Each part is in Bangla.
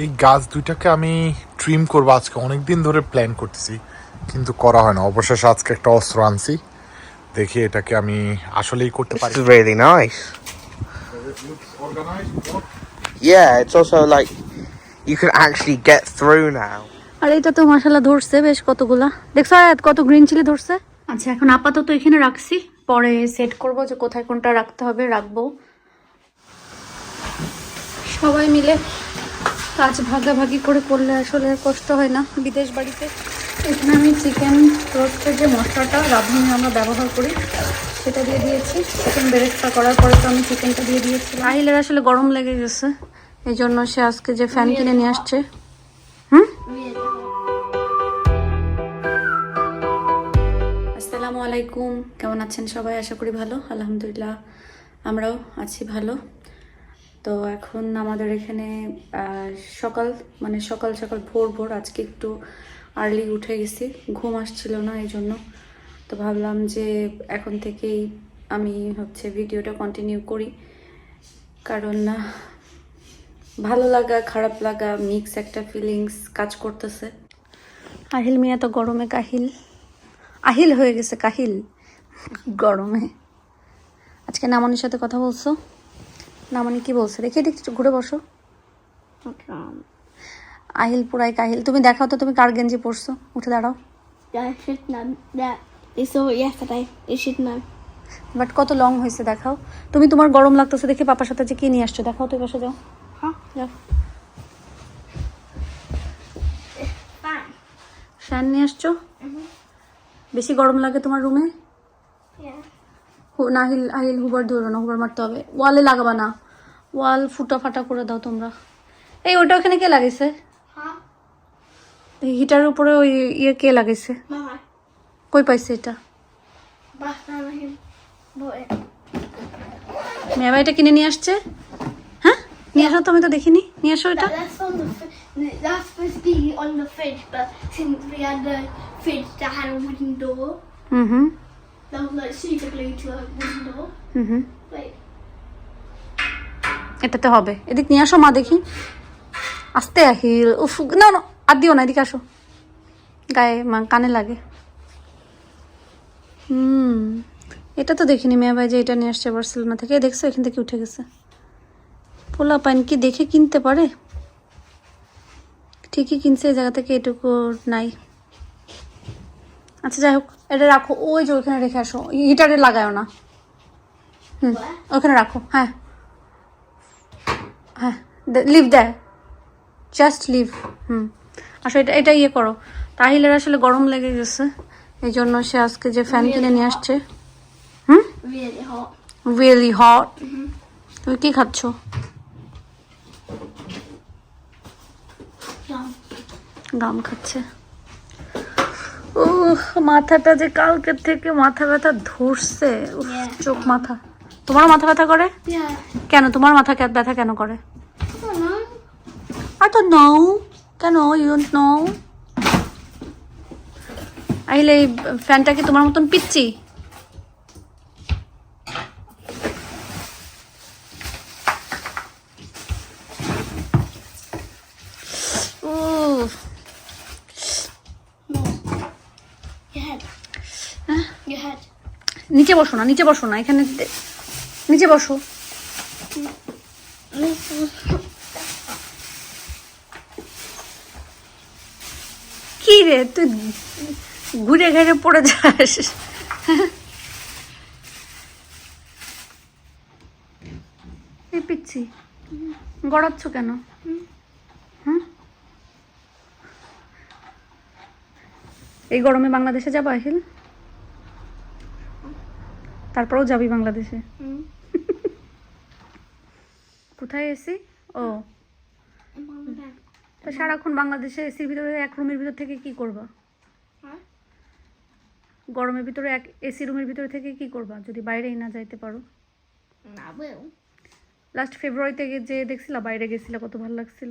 এই গাছ দুইটাকে আমি ট্রিম করব আজকে। অনেকদিন ধরে প্ল্যান করতেছি কিন্তু করা হয় না। অবশেষে আজকে একটা অস্ত্র আনছি। দেখি এটাকে আমি আসলেই করতে পারি। This is really nice. Yeah, it's also like you can actually get through now. আর এটা তো মশলা ধরছে বেশ কতগুলা। দেখছ আয়াত কত গ্রিন চিলি ধরছে? আচ্ছা এখন আপাতত এখানে রাখছি। পরে সেট করব যে কোথায় কোনটা রাখতে হবে রাখব। সবাই মিলে কাজ ভাগাভাগি করে করলে আসলে কষ্ট হয় না। বিদেশ বাড়িতে এখানে আমি চিকেন রোস্টের যে মশলাটা রাঁধুনি আমরা ব্যবহার করি সেটা দিয়ে দিয়েছি। চিকেন বেরেস্তা করার পরে তো আমি চিকেনটা দিয়ে দিয়েছি আহিলের আসলে গরম লেগে গেছে এই জন্য সে আজকে যে ফ্যান কিনে নিয়ে আসছে। হুম? আসসালামু আলাইকুম কেমন আছেন সবাই? আশা করি ভালো আলহামদুলিল্লাহ আমরাও আছি ভালো। তো এখন আমাদের এখানে সকাল মানে সকাল সকাল ভোর ভোর, আজকে একটু আর্লি উঠে গেছি। ঘুম আসছিল না এই জন্য তো ভাবলাম যে এখন থেকেই আমি হচ্ছে ভিডিওটা কন্টিনিউ করি। কারণ না ভালো লাগা, খারাপ লাগা মিক্স একটা ফিলিংস কাজ করতেছে। আহিল মিয়া তো গরমে কাহিল। আহিল হয়ে গেছে কাহিল। গরমে। আজকে নামনির সাথে কথা বলছো? নামনি কি বলছে? দেখে দেখি ঘুরে বসো। আহিল পুরাই কাহিল। তুমি দেখাও তো তুমি কার গেঞ্জি পরছো? উঠে দাঁড়াও। বাট কত লং হয়েছে দেখাও। তুমি তোমার গরম লাগতেছে দেখে পাপার সাথে যে কি নিয়ে আসছো দেখাও তুই বসে যাও? যাও। ফ্যান নিয়ে আসছো? বেশি গরম লাগে তোমার রুমে Yeah. নাহিল আহিল হুবার ধরো না হুবার মারতে হবে। ওয়ালে লাগাবা না। ওয়াল ফুটা ফাটা করে দাও তোমরা। এই ওটা ওখানে কে লাগাইছে? হিটার উপরে ওই ইয়ে কে লাগাইছে? কই পাইছে এটা? মেয়াবা এটা কিনে নিয়ে আসছে? হ্যাঁ? নিয়ে আসো তুমি তো দেখিনি। নিয়ে আসো এটা। হুম এটাতে হবে। এদিক নিয়ে আসো মা দেখি। আস্তে আহিল, উফ, না না, আর দিও না, এদিকে আসো। গায়ে মা, কানে লাগে। হুম, এটা তো দেখিনি মেয়ে ভাই যে এটা নিয়ে আসছে বার্সেলোনা থেকে। দেখছ, এখান থেকে উঠে গেছে। পোলা পাইন কি দেখে কিনতে পারে? ঠিকই কিনছে, এই জায়গা থেকে এটুকু নাই। আচ্ছা যাই হোক, এটা রাখো। ওই যে ওইখানে রেখে আসো। হিটারে লাগায়ও না। হুম? ওখানে রাখো। হ্যাঁ। হ্যাঁ লিভ দেয়। জাস্ট লিভ হুম। আসলে এটা এটা ইয়ে করো। তাহিলের আসলে গরম লেগে গেছে। এই জন্য সে আজকে যে ফ্যান কিনে নিয়ে আসছে। হুম? রিয়েলি হট তুমি কি খাচ্ছ? গাম। খাচ্ছে। ও মাথাটা যে কালকের থেকে মাথা ব্যথা ধরছে। চোখ মাথা। তোমার মাথা ব্যথা করে? কেন? তোমার মাথা ব্যথা কেন করে? আর তো know. কেন? ইউ ডোন্ট নো আহিলে এই ফ্যানটা কি তোমার মতন পিচ্ছি. নিচে বসো না নিচে বসো না এখানে নিচে বসো। কি রে, তুই ঘুরে ঘুরে পড়ে যাস। পিচ্ছি, গড়াচ্ছ কেন? এই গরমে বাংলাদেশে যাব আহিল? তারপরেও যাবি বাংলাদেশে. কোথায় এসি ও. তো সারাক্ষণ বাংলাদেশে এসির ভিতরে এক রুমের ভিতর থেকে কি করবা? গরমের ভিতরে এক এসি রুমের ভিতরে থেকে কি করবা যদি বাইরেই না যাইতে পারো? লাস্ট ফেব্রুয়ারিতে যে দেখছিলা বাইরে গেছিলা কত ভালো লাগছিল?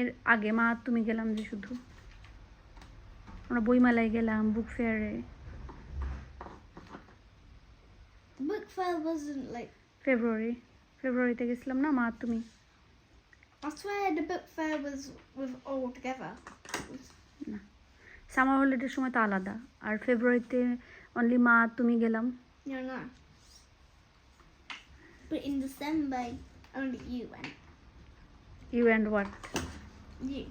এর আগে মা তুমি গেলাম যে শুধু। আমরা বইমেলায় গেলাম বুক ফেয়ারে The book fair wasn't like ফেব্রুয়ারি ফেব্রুয়ারিতে গেছিলাম না মা তুমি I swear the book fair was was all together. Summer হলিডের সময় তো আলাদা আর ফেব্রুয়ারিতে অনলি মা তুমি গেলাম No, no. But in December, only you went. You and what You.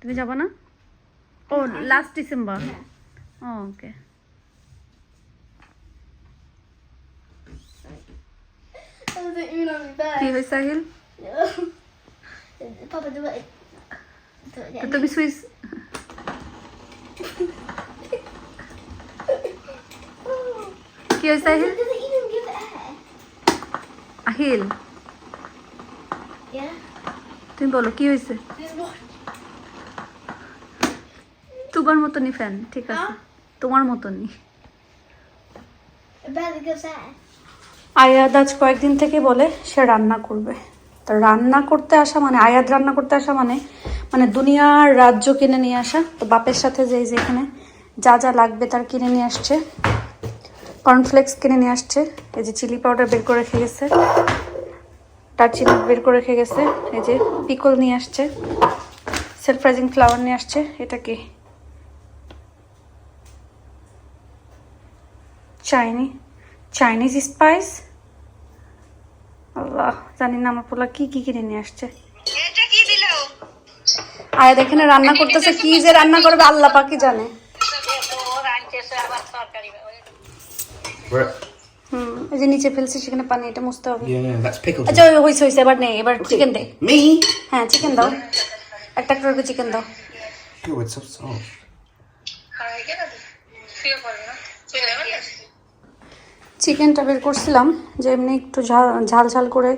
তুমি যাব না ও last December Yeah. Okay Was even on me কি bed. হয়েছে Sahil Papa, do it. Do it again. তুমি সুইচ কি হয়েছে Sahil Does it even give air? Ahil Yeah. তুমি বলো কি হয়েছে. তোমার মতনই ফ্যান ঠিক আছে হ্যাঁ? তোমার মতনই It barely gives air. আয়াদ আজ কয়েকদিন থেকে বলে সে রান্না করবে। তো রান্না করতে আসা মানে আয়াদ রান্না করতে আসা মানে মানে দুনিয়ার রাজ্য কিনে নিয়ে আসা। তো বাপের সাথে যে যেখানে যা যা লাগবে তার কিনে নিয়ে আসছে। কর্নফ্লেক্স কিনে নিয়ে আসছে। এই যে চিলি পাউডার বের করে রেখে গেছে। দারচিনি বের করে রেখে গেছে। এই যে পিকল নিয়ে আসছে। সেলফ রাইজিং ফ্লাওয়ার নিয়ে আসছে। এটা কি? চাইনি। চাইনিজ স্পাইস আল্লাহ জানি না আমার পোলা কি কি কিনে নিয়ে আসছে। আয়াত এখানে রান্না করতেছে কি যে রান্না করবে আল্লাহ পাকি জানে। হুম এই যে নিচে ফেলছে সেখানে পানি এটা মুছতে হবে. আচ্ছা ওই হয়েছে হয়েছে এবার নেই এবার চিকেন দে? হ্যাঁ চিকেন দাও। একটা একটা করে চিকেন দাও। Oh, it's so soft. চিকেনটা বের করছিলাম, যে এমনি একটু ঝাল ঝাল করে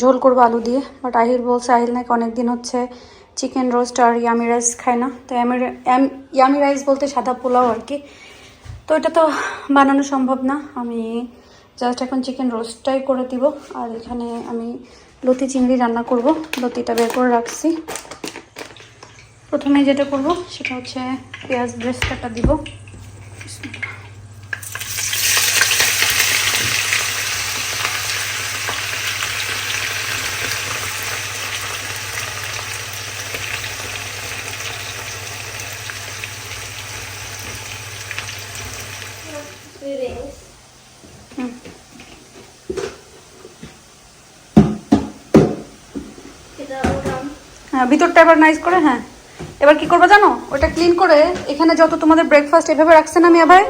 ঝোল করব আলু দিয়ে। বাট আহিল বলছে আহিল নাকি অনেকদিন হচ্ছে চিকেন রোস্ট আর ইয়ামি রাইস খায় না। তো ইয়ামি রাইস বলতে সাদা পোলাও আর কি। তো এটা তো বানানো সম্ভব না। আমি জাস্ট এখন চিকেন রোস্টটাই করে দিব। আর এখানে আমি লতি চিংড়ি রান্না করব। লতিটা বের করে রাখছি। প্রথমে যেটা করব, সেটা হচ্ছে পেঁয়াজ ব্রেস্তাটা দিব It is. Hmm Get that all done. হ্যাঁ ভিতরটা এবার নাইস করে হ্যাঁ এবার কি করব জানো ওটা ক্লিন করে এখানে যত তোমাদের ব্রেকফাস্ট এভাবে রাখছে না মিয়া ভাই.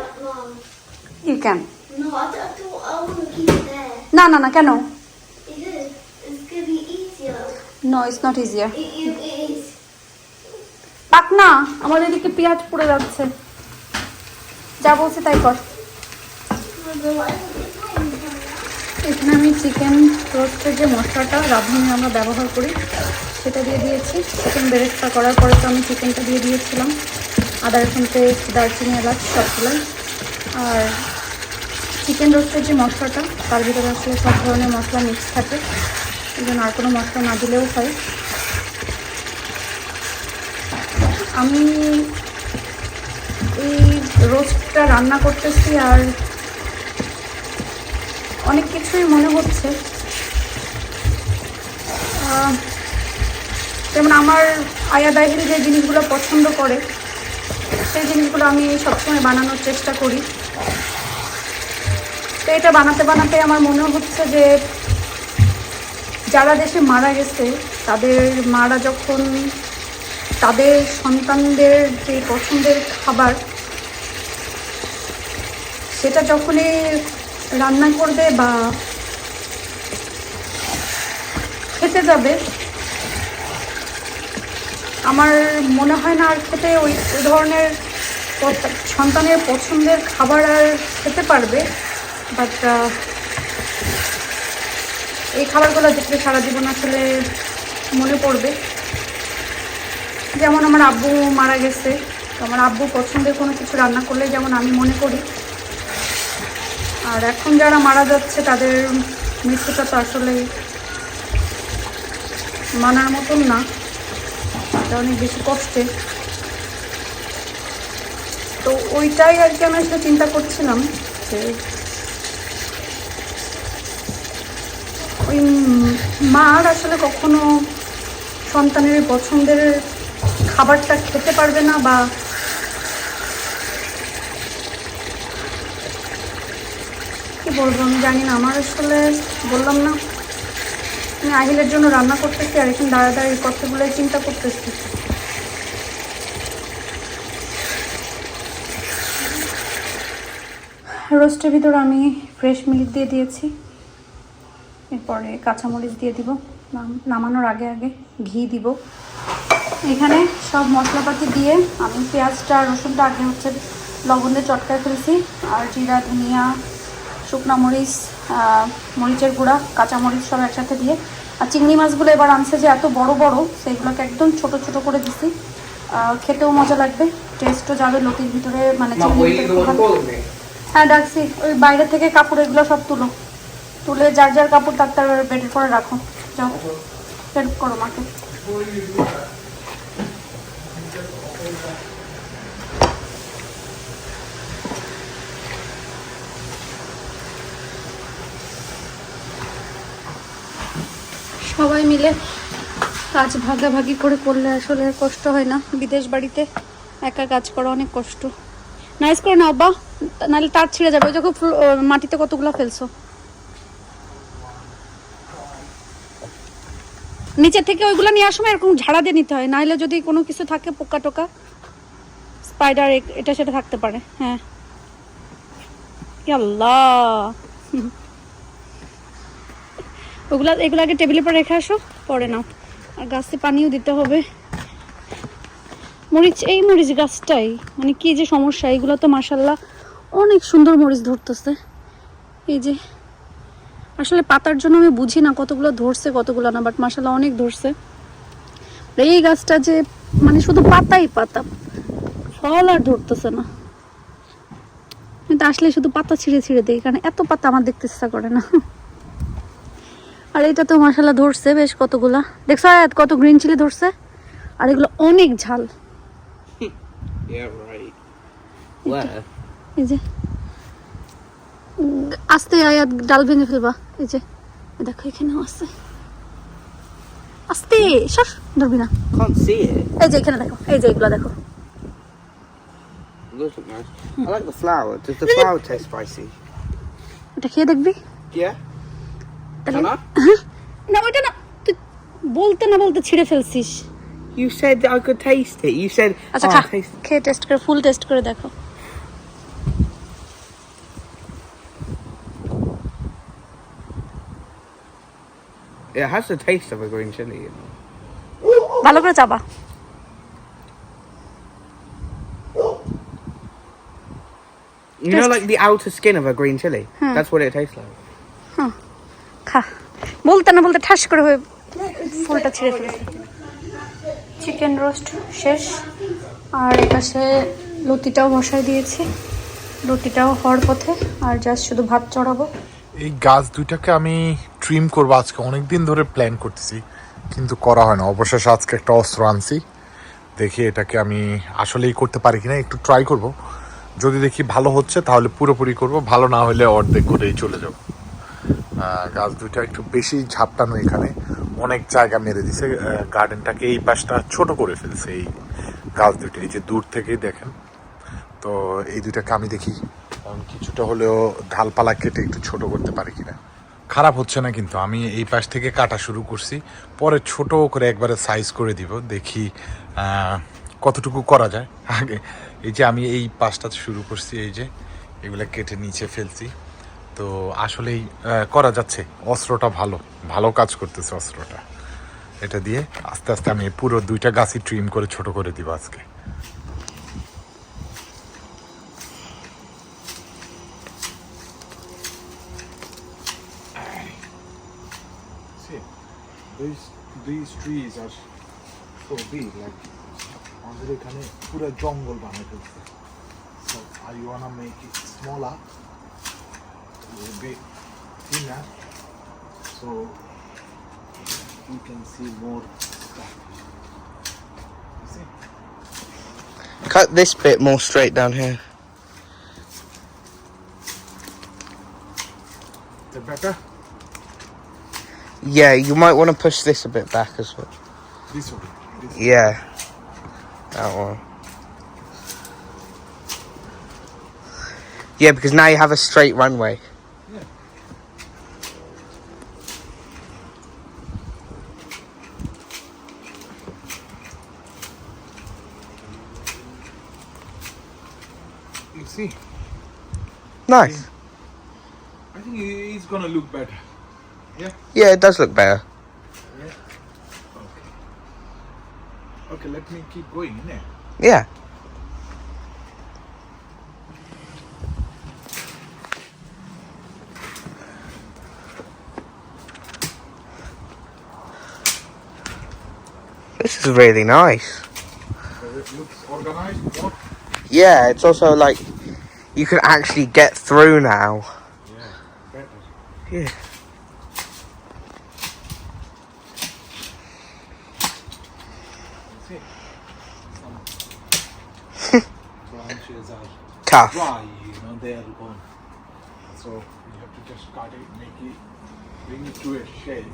You can. না না না, কেন. No it's not easier. পাক না, আমার এদিকে পেঁয়াজ পড়ে যাচ্ছে যা বলছি তাই কর এখানে আমি চিকেন রোস্টের যে মশলাটা, রাঁধুনি আমরা ব্যবহার করি সেটা দিয়ে দিয়েছি। চিকেন বেরেস্তা করার পরে তো আমি চিকেনটা দিয়ে দিয়েছিলাম। আদা, রসুন, পেস্ট, দারচিনি, এলাচ সবগুলোই। আর চিকেন রোস্টের যে মশলাটা, তার ভিতরে আসলে সব ধরনের মশলা মিক্স থাকে। জন্য আর কোনো মশলা না দিলেও হয়। আমি এই রোস্টটা রান্না করতেছি আর অনেক কিছুই মনে হচ্ছে। যেমন আমার আয়া দাহিল যে জিনিসগুলো পছন্দ করে, সেই জিনিসগুলো আমি সবসময় বানানোর চেষ্টা করি। তো এটা বানাতে বানাতে আমার মনে হচ্ছে যে, যারা দেশে মারা গেছে, তাদের মারা যখন তাদের সন্তানদের যে পছন্দের খাবার, সেটা যখনই রান্না করবে বা খেতে যাবে আমার মনে হয় না আর খেতে ওই ধরনের সন্তানের পছন্দের খাবার আর খেতে পারবে বাট এই খাবারগুলো দেখলে সারা জীবন আসলে মনে পড়বে। যেমন আমার আব্বু মারা গেছে আমার আব্বু পছন্দের কোনো কিছু রান্না করলে যেমন আমি মনে করি। আর এখন যারা মারা যাচ্ছে, তাদের মৃত্যুটা তো আসলে মানার মতন না। এটা অনেক বেশি কষ্টের তো ওইটাই আর কি আমি আসলে চিন্তা করছিলাম যে ওই মার আসলে কখনো সন্তানের পছন্দের খাবারটা খেতে পারবে না বা কি বলব আমি জানি না, আমার আসলে বললাম না। আমি আহিলের জন্য রান্না করতেছি আর এখন দাঁড়া দাঁড়িয়ে কথাগুলোই চিন্তা করতেছি। রোস্টের ভিতর আমি ফ্রেশ মিল্ক দিয়ে দিয়েছি। এরপরে কাঁচামরিচ দিয়ে দিব। নাম- নামানোর আগে আগে ঘি দিব। এখানে সব মশলাপাতি দিয়ে আমি পেঁয়াজটা, রসুনটা আগে হচ্ছে লবণ দিয়ে চটকায় ফেলছি। আর জিরা, ধনিয়া, শুকনো মরিচ মরিচের গুঁড়া কাঁচামরিচ সব একসাথে দিয়ে। আর চিংড়ি মাছগুলো এবার আনছে যে এত বড় বড় সেইগুলোকে একদম ছোট ছোট করে দিছি। খেতেও মজা লাগবে টেস্টও যাবে লোকের ভিতরে মানে হ্যাঁ ডাকছি ওই বাইরে থেকে কাপড় এগুলো সব তুলো। তুলে যার যার কাপড় তার তার পরে রাখো। যাও হেল্প করো মাকে। সবাই মিলে কাজ ভাগাভাগি করে করলে আসলে কষ্ট হয় না। বিদেশ বাড়িতে একা কাজ করা অনেক কষ্ট। নাইস করে নাও বা নাহলে তার ছিঁড়ে যাবে। ওই যখন মাটিতে কতগুলো ফেলছো। নিচে থেকে ওইগুলো নিয়ে আসো, এরকম ঝাড়া দিয়ে নিতে হয়। নাহলে যদি কোনো কিছু থাকে পোকা টোকা স্পাইডার এটা সেটা থাকতে পারে। হ্যাঁ। আল্লাহ। ওগুলা, এগুলো আগে টেবিলের পর রেখে আসো, পরে নাও। আর গাছে পানিও দিতে হবে। মরিচ, এই মরিচ গাছটাই মানে কি যে সমস্যা, এগুলো তো মাসাল্লাহ অনেক সুন্দর মরিচ ধরতেছে। এই যে, আসলে পাতার জন্য আমি বুঝি না কতগুলো ধরছে, কতগুলো না বাট মাসাল্লাহ অনেক ধরছে। এই গাছটা যে মানে শুধু পাতাই পাতা, ফল আর ধরতেছে না। আমি তো আসলে শুধু পাতা ছিঁড়ে ছিঁড়ে দিই কারণ এত পাতা আমার দেখতে ইচ্ছা করে না। আর এটা তো মশলা ধরছে বেশ কতগুলা দেখছ আয়াত কত গ্রিন চিলি ধরছে আর এগুলো অনেক ঝাল. এই যে আস্তে আয়াত ডাল ভেঙে ফেলবা এই যে দেখো এখানেও আছে আস্তে সর ধরবি না. এই যে এখানে দেখো এই যে এগুলো দেখো look nice. I like the flour. Does the flour taste spicy? Yeah. তাহলে না ওইটা না তুই বলতে না বলতে ছিঁড়ে ফেলছিস You said that I could taste it. You said, আচ্ছা oh, খা. খেয়ে টেস্ট করে ফুল টেস্ট করে দেখো It has the taste of a green chili. You know? ভালো করে চাবা You know, like the outer skin of a green chili. That's what it tastes like. খা। বলতে না বলতে ঠাস করে হয়ে ফুলটা ছিঁড়ে ফেলেছে। চিকেন রোস্ট শেষ। আর এপাশে লতিটাও বসাই দিয়েছি। লতিটাও হওয়ার পথে। আর জাস্ট শুধু ভাত চড়াবো। এই গাছ দুইটাকে আমি ট্রিম করব আজকে। অনেক দিন ধরে প্ল্যান করতেছি, কিন্তু করা হয় না। অবশেষে আজকে একটা অস্ত্র আনছি। দেখি এটাকে আমি আসলেই করতে পারি কিনা, একটু ট্রাই করব। যদি দেখি ভালো হচ্ছে, তাহলে পুরোপুরি করব। ভালো না হলে অর্ধেক করেই চলে যাব। গাছ দুইটা একটু বেশি ঝাপটানো এখানে। অনেক জায়গা মেরে দিছে। গার্ডেনটাকে এই পাশটা ছোট করে ফেলছে এই গাছ দুইটা। এই যে দূর থেকেই দেখেন। তো এই দুইটাকে আমি দেখি কিছুটা হলেও ঢালপালা কেটে একটু ছোট করতে পারি কিনা। খারাপ হচ্ছে না কিন্তু। আমি এই পাশ থেকে কাটা শুরু করছি। পরে ছোট করে একবারে সাইজ করে দিব। দেখি কতটুকু করা যায়। আগে এই যে আমি এই পাশটা শুরু করছি, এই যে এগুলো কেটে নিচে ফেলছি। তো আসলেই করা যাচ্ছে। অস্ত্রটা ভালো। ভালো কাজ করতেছে অস্ত্রটা। এটা দিয়ে আস্তে আস্তে আমি পুরো দুইটা গাছই ট্রিম করে ছোট করে দিব আজকে। আমাদের এখানে পুরো জঙ্গল বানাই ফেলছে। A bit thinner, so you can see more stuff. You see? Cut this bit more straight down here. Is it better? Yeah, you might want to push this a bit back as well. This one. This Yeah. That one. Yeah, because now you have a straight runway. You see, Nice. I think it's gonna look better. Yeah, Yeah, it does look better. Yeah. Okay, let me keep going, innit? Yeah. This is really nice. It looks organized. Yeah, it's also like you can actually get through now. Yeah. Yeah. Branches are Tough. dry, you know, they are gone. So you have to just cut it, make it, bring it to a shape.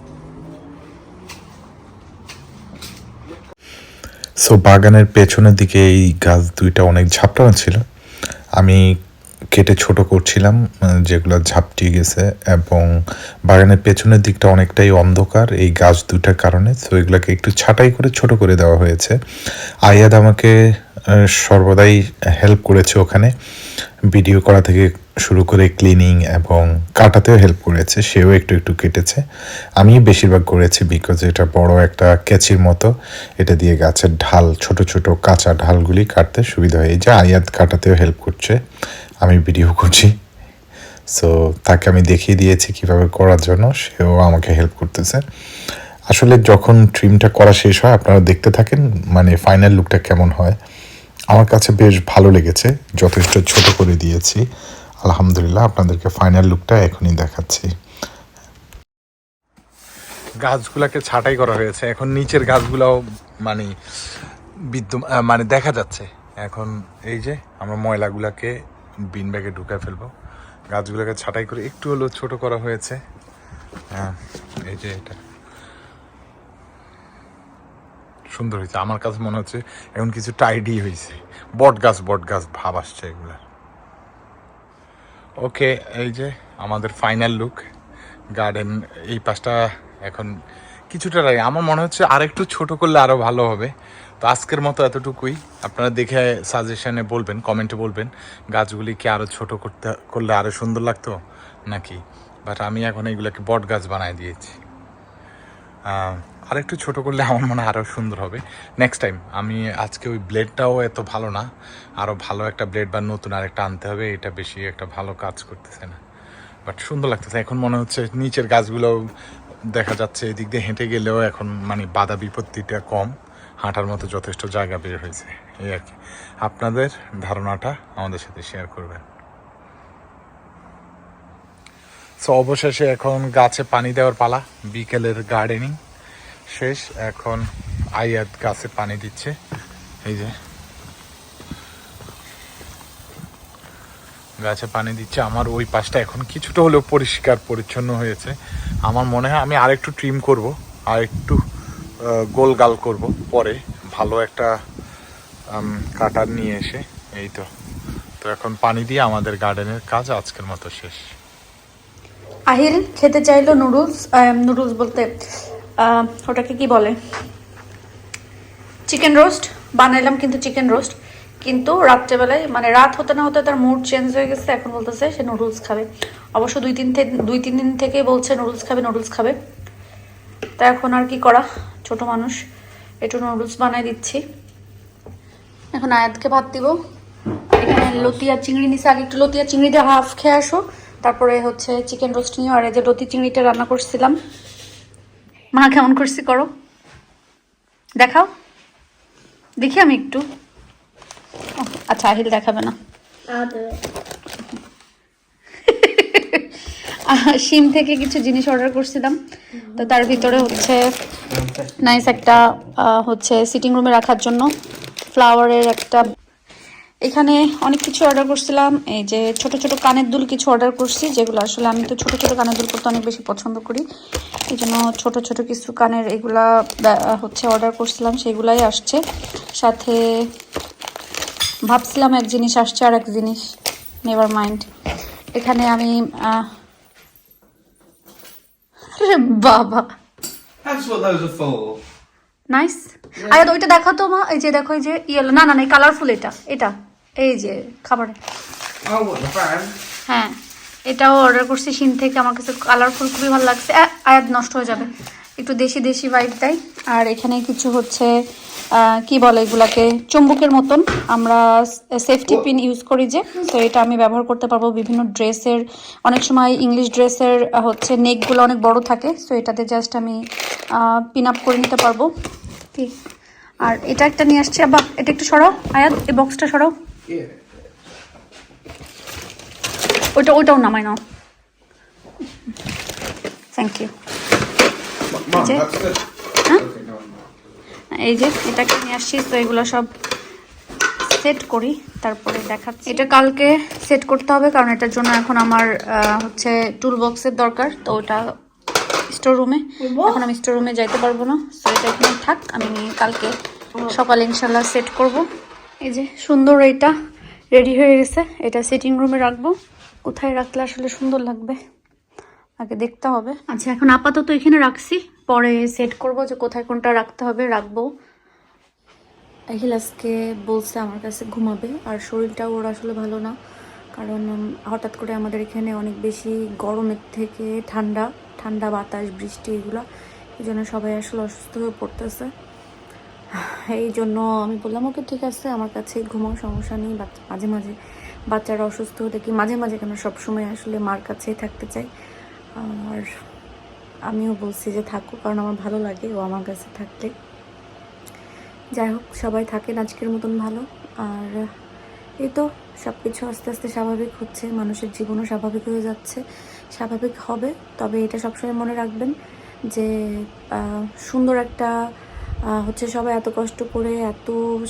So বাগানের পেছনের দিকে এই গাছ দুইটা অনেক ঝাপটানো ছিল। আমি কেটে ছোট করছিলাম, যেগুলো ঝাপটিয়ে গেছে এবং বাগানের পেছনের দিকটা অনেকটাই অন্ধকার এই গাছ দুটার কারণে। সো এগুলোকে একটু ছাটাই করে ছোট করে দেওয়া হয়েছে। আয়াদ আমাকে সর্বদাই হেল্প করেছে ওখানে। ভিডিও করা থেকে শুরু করে ক্লিনিং এবং কাটাতেও হেল্প করেছে, সেও একটু একটু কেটেছে। আমি বেশিরভাগ করেছি বিকজ এটা বড় একটা ক্যাচির মতো। এটা দিয়ে গাছের ঢাল, ছোট ছোট কাঁচা ঢালগুলি কাটতে সুবিধা হয়। এই যে আয়াত কাটাতেও হেল্প করছে, আমি ভিডিও করছি। সো তাকে আমি দেখিয়ে দিয়েছি কীভাবে করার জন্য, সেও আমাকে হেল্প করতেছে। আসলে যখন ট্রিমটা করা শেষ হয়, আপনারা দেখতে থাকেন মানে ফাইনাল লুকটা কেমন হয়। আমার কাছে বেশ ভালো লেগেছে, যথেষ্ট ছোট করে দিয়েছি। আলহামদুলিল্লাহ, আপনাদেরকে ফাইনাল লুকটা এখনই দেখাচ্ছি। গাছগুলোকে ছাঁটাই করা হয়েছে। এখন নিচের গাছগুলোও মানে বিদ্যম মানে দেখা যাচ্ছে। এখন এই যে আমরা ময়লাগুলোকে বিন ব্যাগে ঢুকে ফেলব। গাছগুলোকে ছাঁটাই করে একটু হলেও ছোট করা হয়েছে। হ্যাঁ এই যে এটা। সুন্দর হয়েছে। আমার কাছে মনে হচ্ছে এখন কিছু টাইডি হয়েছে। বট গাছ বট গাছ ভাব আসছে এগুলা ওকে এই যে আমাদের ফাইনাল লুক গার্ডেন এই পাশটা এখন কিছুটা লাগে। আমার মনে হচ্ছে আরেকটু ছোট করলে আরও ভালো হবে। তো আজকের মতো এতটুকুই। আপনারা দেখে সাজেশনে বলবেন কমেন্টে বলবেন, গাছগুলি কি আরও ছোট করতে, করলে আরও সুন্দর লাগতো নাকি? বাট আমি এখন এগুলোকে বট গাছ বানায় দিয়েছি। আরেকটু ছোট করলে আমার মনে হয় আরও সুন্দর হবে। নেক্সট টাইম আমি আজকে ওই ব্লেডটাও এত ভালো না। আরও ভালো একটা ব্লেড বা নতুন আরেকটা আনতে হবে, এটা বেশি একটা ভালো কাজ করতেছে না। বাট সুন্দর লাগতেছে। এখন মনে হচ্ছে নিচের গাছগুলো দেখা যাচ্ছে, এদিক দিয়ে হেঁটে গেলেও এখন মানে বাধা বিপত্তিটা কম। হাঁটার মতো যথেষ্ট জায়গা বের হয়েছে। এই আর কি। আপনাদের ধারণাটা আমাদের সাথে শেয়ার করবেন। সো অবশেষে এখন গাছে পানি দেওয়ার পালা, বিকেলের গার্ডেনিং শেষ। এখন আয়াত গাছে পানি দিচ্ছে। এই যে। গাছে পানি দিচ্ছে। আমার ওই পাশটা এখন কিছুটা হলেও পরিষ্কার, পরিচ্ছন্ন হয়েছে। আমার মনে হয় আমি আরেকটু ট্রিম করব আর একটু গোল গাল করব। পরে ভালো একটা কাটার নিয়ে এসে, এই তো। তো এখন পানি দিয়ে আমাদের গার্ডেনের কাজ আজকের মতো শেষ। আহিল, খেতে চাইলো নুডলস নুডলস বলতে ওটাকে কি বলে? চিকেন রোস্ট বানাইলাম কিন্তু চিকেন রোস্ট কিন্তু রাত্রেবেলায় মানে রাত হতে না হতে তার মুড চেঞ্জ হয়ে গেছে, এখন বলতেছে সে নুডলস খাবে। অবশ্য দুই তিন দুই তিন দিন থেকে বলছে নুডলস খাবে নুডলস খাবে। তা এখন আর কি করা? ছোট মানুষ, একটু নুডলস বানাই দিচ্ছি। এখন আয়াতকে ভাত দিব। এখানে লতিয়া চিংড়ি নিচে আগে একটু লতিয়া চিংড়িটা হাফ খেয়ে আসো। তারপরে হচ্ছে চিকেন রোস্ট নিয়ে আর এই যে লতি চিংড়িটা রান্না করছিলাম। মা কেমন করছি করো? দেখাও। দেখি আমি একটু। আচ্ছা আহিল দেখাবে না। শিম থেকে কিছু জিনিস অর্ডার করছিলাম। তো তার ভিতরে হচ্ছে নাইস একটা হচ্ছে সিটিং রুমে রাখার জন্য ফ্লাওয়ারের একটা এখানে অনেক কিছু অর্ডার করছিলাম। এই যে ছোট ছোট কানের দুল কিছু অর্ডার করছি যেগুলো আসলে আমি তো ছোট ছোট কানের দুল করতে অনেক বেশি পছন্দ করি। এই জন্য ছোটো ছোটো কিছু কানের এগুলা হচ্ছে অর্ডার করছিলাম সেগুলাই আসছে। সাথে ভাবছিলাম এক জিনিস আসছে আর এক জিনিস নেভার মাইন্ড এখানে আমি আরে বাবা. নাইস আয়াত ওইটা দেখো তো মা এই যে দেখো এই যে ইয়েলো না না না কালারফুল এটা এটা। এই যে খাবারে? হ্যাঁ এটাও অর্ডার করছি সিন থেকে আমার কাছে কালারফুল খুবই ভালো লাগছে। আয়াত নষ্ট হয়ে যাবে। একটু দেশি দেশি ভাইব দেয় আর এখানে কিছু হচ্ছে কি বলে এগুলাকে? চুম্বকের মতন। আমরা সেফটি পিন ইউজ করি যে তো এটা আমি ব্যবহার করতে পারব বিভিন্ন ড্রেসের। অনেক সময় ইংলিশ ড্রেসের হচ্ছে নেকগুলো অনেক বড় থাকে তো এটাতে জাস্ট আমি পিন আপ করে নিতে পারব। কি আর এটা একটা নিয়ে আসছি আবার এটা একটু সরাও আয়াত এই বক্সটা সরাও. ওইটা ওইটাও নামাই নাও thank you Mum, Is it? that's good. Huh? Okay, no, no. এই যে এটাকে নিয়ে আসছি তো এগুলো সব সেট করি তারপরে দেখাচ্ছি এটা কালকে সেট করতে হবে কারণ এটার জন্য এখন আমার হচ্ছে টুল বক্সের দরকার তো ওটা স্টোর রুমে এখন আমি স্টোর রুমে যাইতে পারব না সো এটা এখানে থাক আমি কালকে সকালে ইনশাল্লাহ সেট করব এই যে সুন্দর এটা রেডি হয়ে গেছে। এটা সিটিং রুমে রাখব। কোথায় রাখলে আসলে সুন্দর লাগবে? আগে দেখতে হবে। আচ্ছা এখন আপাতত এখানে রাখছি। পরে সেট করব যে কোথায় কোনটা রাখতে হবে, রাখব। আহিল আজকে বলছে আমার কাছে ঘুমাবে, আর শরীরটাও ওর আসলে ভালো না। কারণ হঠাৎ করে আমাদের এখানে অনেক বেশি গরমের থেকে ঠান্ডা ঠান্ডা বাতাস, বৃষ্টি এগুলো এই জন্য সবাই আসলে অসুস্থ হয়ে পড়তেছে। এই জন্য আমি বললাম, ওকে, ঠিক আছে, আমার কাছে ঘুমাও সমস্যা নেই। মাঝে মাঝে বাচ্চারা অসুস্থ হলে কি মাঝে মাঝে কেন সবসময় আসলে মার কাছেই থাকতে চাই আর আমিও বলছি যে থাকুক, কারণ আমার ভালো লাগে ও আমার কাছে থাকলে। যাই হোক, সবাই থাকেন, আজকের মতন ভালো। আর এই তো সব কিছু আস্তে আস্তে স্বাভাবিক হচ্ছে, মানুষের জীবনও স্বাভাবিক হয়ে যাচ্ছে, স্বাভাবিক হবে। তবে এটা সবসময় মনে রাখবেন যে সুন্দর একটা হচ্ছে সবাই এত কষ্ট করে, এত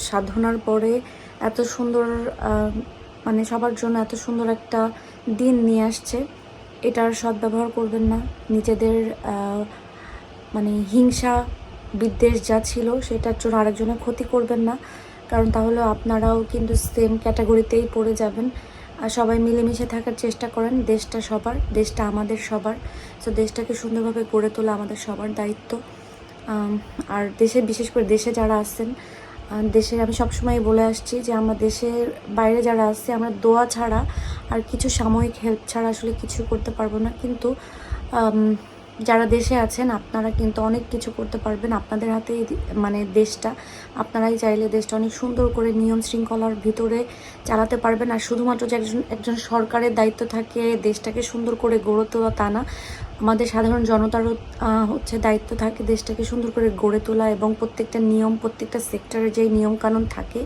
সাধনার পরে, এত সুন্দর মানে সবার জন্য এত সুন্দর একটা দিন নিয়ে আসছে। এটার সদ্ব্যবহার করবেন না। নিজেদের মানে হিংসা বিদ্বেষ যা ছিল সেটার জন্য আরেকজনের ক্ষতি করবেন না। কারণ তাহলে আপনারাও কিন্তু সেম ক্যাটাগরিতেই পড়ে যাবেন। আর সবাই মিলেমিশে থাকার চেষ্টা করেন। দেশটা সবার, দেশটা আমাদের সবার। তো দেশটাকে সুন্দরভাবে গড়ে তোলা আমাদের সবার দায়িত্ব। আর দেশে বিশেষ করে দেশে যারা আছেন দেশের আমি সবসময় বলে আসছি যে আমার দেশের বাইরে যারা আছে, আমরা দোয়া ছাড়া আর কিছু সাময়িক হেল্প ছাড়া আসলে কিছু করতে পারব না। কিন্তু যারা দেশে আছেন, আপনারা কিন্তু অনেক কিছু করতে পারবেন। আপনাদের হাতে মানে দেশটা, আপনারাই চাইলে দেশটা অনেক সুন্দর করে নিয়ম শৃঙ্খলার ভিতরে চালাতে পারবেন। আর শুধুমাত্র যে একজন একজন সরকারের দায়িত্ব থাকে, দেশটাকে সুন্দর করে গড়ে তোলা তা না। আমাদের সাধারণ জনতারও হচ্ছে দায়িত্ব থাকে দেশটাকে সুন্দর করে গড়ে তোলা এবং প্রত্যেকটা নিয়ম, প্রত্যেকটা সেক্টরে যেই নিয়ম কানুন থাকে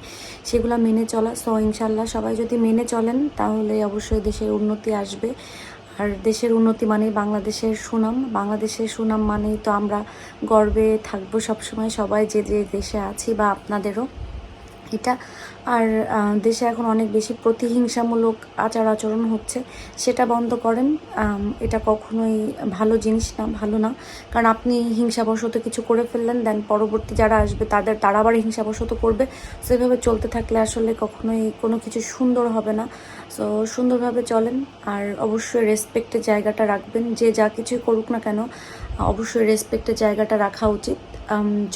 সেগুলো মেনে চলা। সো ইনশাল্লাহ সবাই যদি মেনে চলেন, তাহলে অবশ্যই দেশের উন্নতি আসবে। আর দেশের উন্নতি মানে বাংলাদেশের সুনাম। বাংলাদেশের সুনাম মানেই তো আমরা গর্বে থাকব সবসময় সবাই যে যে দেশে আছি বা আপনাদেরও। এটা। আর দেশে এখন অনেক বেশি প্রতিহিংসামূলক আচার আচরণ হচ্ছে। সেটা বন্ধ করেন। এটা কখনোই ভালো জিনিস না, ভালো না। কারণ আপনি হিংসাবশত কিছু করে ফেললেন, দেন পরবর্তী যারা আসবে, তাদের, তারা আবার হিংসাবশত করবে। সেভাবে চলতে থাকলে আসলে কখনোই কোনো কিছু সুন্দর হবে না। সো সুন্দরভাবে চলেন। আর অবশ্যই রেসপেক্টের জায়গাটা রাখবেন। যে যা কিছুই করুক না কেন, অবশ্যই রেসপেক্টের জায়গাটা রাখা উচিত।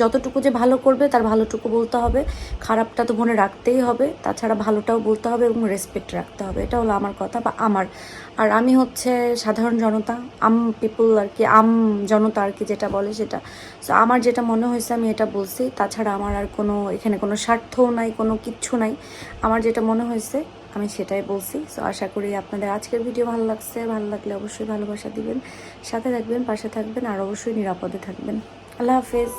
যতটুকু যে ভালো করবে, তার ভালোটুকু বলতে হবে। খারাপটা তো মনে রাখতেই হবে। তাছাড়া ভালোটাও বলতে হবে এবং রেসপেক্ট রাখতে হবে। এটা হলো আমার কথা বা আমার। আর আমি হচ্ছে সাধারণ জনতা, আম পিপুল আর কি, আম জনতা আর কি যেটা বলে সেটা। সো আমার যেটা মনে হয়েছে আমি এটা বলছি। তাছাড়া আমার আর কোনো, এখানে কোনো স্বার্থও নাই, কোনো কিচ্ছু নাই। আমার যেটা মনে হয়েছে আমি সেটাই বলছি। সো আশা করি আপনাদের আজকের ভিডিও ভালো লাগছে। ভালো লাগলে অবশ্যই ভালোবাসা দিবেন। সাথে থাকবেন, পাশে থাকবেন, আর অবশ্যই নিরাপদে থাকবেন। আল্লাহ হাফেজ।